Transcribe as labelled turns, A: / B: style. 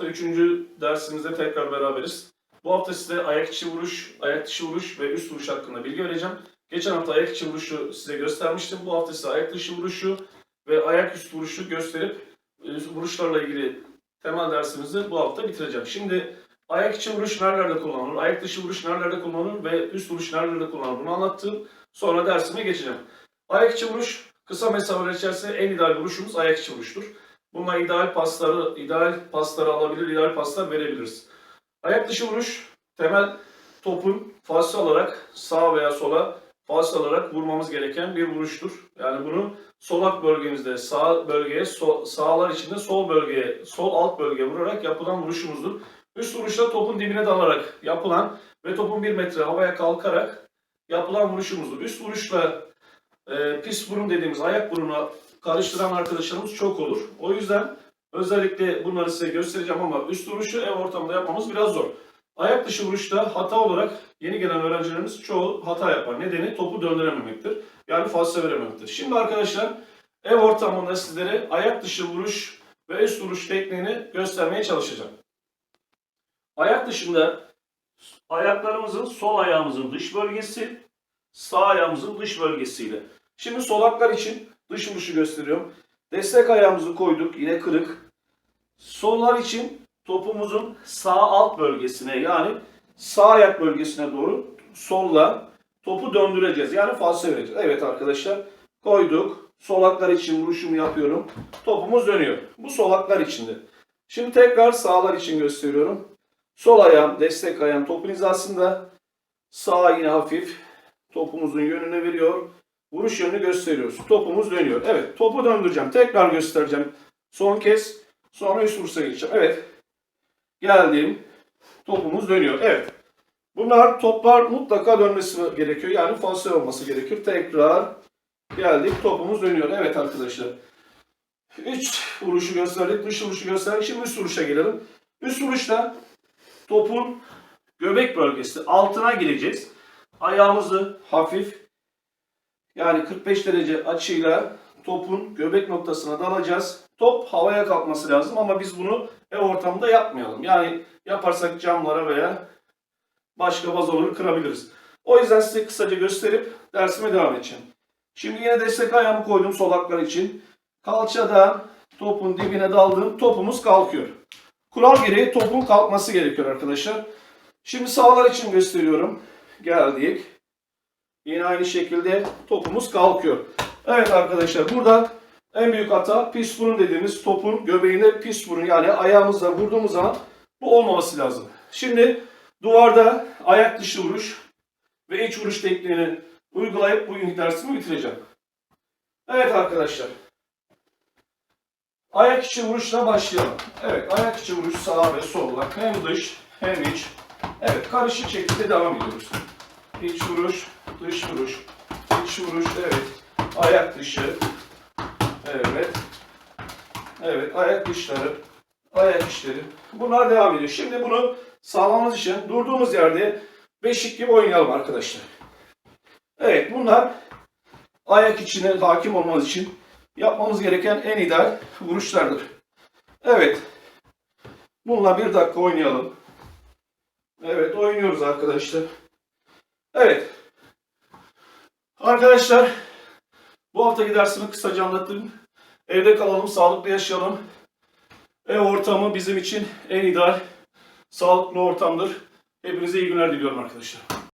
A: hafta 3. dersimizde tekrar beraberiz. Bu hafta size ayak içi vuruş, ayak dışı vuruş ve üst vuruş hakkında bilgi vereceğim. Geçen hafta ayak içi vuruşu size göstermiştim. Bu hafta size ayak dışı vuruşu ve ayak üstü vuruşu gösterip e, vuruşlarla ilgili temel dersimizi bu hafta bitireceğim. Şimdi ayak içi vuruş nerelerde kullanılır, ayak dışı vuruş nerelerde kullanılır ve üst vuruş nerelerde kullanılır bunu anlattım. Sonra dersime geçeceğim. Ayak içi vuruş kısa mesafeler içerisinde en ideal vuruşumuz ayak içi vuruştur. Bununla ideal pasları, ideal pasları alabilir, ideal paslar verebiliriz. Ayak dışı vuruş temel topun falso olarak sağa veya sola falso olarak vurmamız gereken bir vuruştur. Yani bunu solak bölgemizde sağ bölgeye, so, sağlar içinde sol bölgeye, sol alt bölgeye vurarak yapılan vuruşumuzdur. Üst vuruşta topun dibine dalarak yapılan ve topun bir metre havaya kalkarak yapılan vuruşumuzdur. Üst vuruşla e, pis burun dediğimiz ayak burunu karıştıran arkadaşlarımız çok olur. O yüzden özellikle bunları size göstereceğim ama üst vuruşu ev ortamında yapmamız biraz zor. Ayak dışı vuruşta hata olarak yeni gelen öğrencilerimiz çoğu hata yapar. Nedeni topu döndürememektir. Yani falso verememektir. Şimdi arkadaşlar ev ortamında sizlere ayak dışı vuruş ve üst vuruş tekniğini göstermeye çalışacağım. Ayak dışında ayaklarımızın sol ayağımızın dış bölgesi, sağ ayağımızın dış bölgesiyle. Şimdi solaklar için dış vuruşu gösteriyorum. Destek ayağımızı koyduk yine kırık. Sollar için topumuzun sağ alt bölgesine yani sağ ayak bölgesine doğru solla topu döndüreceğiz. Yani falso vereceğiz. Evet arkadaşlar koyduk. Solaklar için vuruşumu yapıyorum. Topumuz dönüyor. Bu solaklar içinde. Şimdi tekrar sağlar için gösteriyorum. Sol ayağım, destek ayağım topun hizasında. Sağ yine hafif topumuzun yönüne veriyor. Vuruş yönünü gösteriyoruz. Topumuz dönüyor. Evet topu döndüreceğim. Tekrar göstereceğim. Son kez. Sonra üst vuruşa geçeceğim. Evet. Geldim. Topumuz dönüyor. Evet. Bunlar toplar mutlaka dönmesi gerekiyor. Yani falso olması gerekiyor. Tekrar geldik. Topumuz dönüyor. Evet arkadaşlar. Üç vuruşu gösterdik. Dış vuruşu gösterdik. Şimdi üst vuruşa gelelim. Üst vuruşta topun göbek bölgesi altına gireceğiz. Ayağımızı hafif yani 45 derece açıyla topun göbek noktasına dalacağız. Top havaya kalkması lazım ama biz bunu ev ortamında yapmayalım. Yani yaparsak camlara veya başka vazoları kırabiliriz. O yüzden size kısaca gösterip dersime devam edeceğim. Şimdi yine destek ayağımı koydum solaklar için. Kalçada topun dibine daldım. Topumuz kalkıyor. Kural gereği topun kalkması gerekiyor arkadaşlar. Şimdi sağlar için gösteriyorum. Geldik. Yine aynı şekilde topumuz kalkıyor. Evet arkadaşlar burada en büyük hata pis burun dediğimiz topun göbeğine pis burun yani ayağımızla vurduğumuz zaman bu olmaması lazım. Şimdi duvarda ayak dışı vuruş ve iç vuruş tekniğini uygulayıp bugünkü dersimi bitireceğim. Evet arkadaşlar. Ayak içi vuruşla başlayalım. Evet ayak içi vuruş sağ ve solla hem dış hem iç. Evet karışık şekilde devam ediyoruz. İç vuruş, dış vuruş, iç vuruş, evet. Ayak dışı, evet. Evet, ayak dışları, ayak içleri. Bunlar devam ediyor. Şimdi bunu sağlamamız için durduğumuz yerde beşik gibi oynayalım arkadaşlar. Evet, bunlar ayak içine hakim olmamız için yapmamız gereken en ideal vuruşlardır. Evet. Bununla bir dakika oynayalım. Evet, oynuyoruz arkadaşlar. Evet. Arkadaşlar bu haftaki dersimi kısaca anlattım. Evde kalalım, sağlıklı yaşayalım. Ev ortamı bizim için en ideal, sağlıklı ortamdır. Hepinize iyi günler diliyorum arkadaşlar.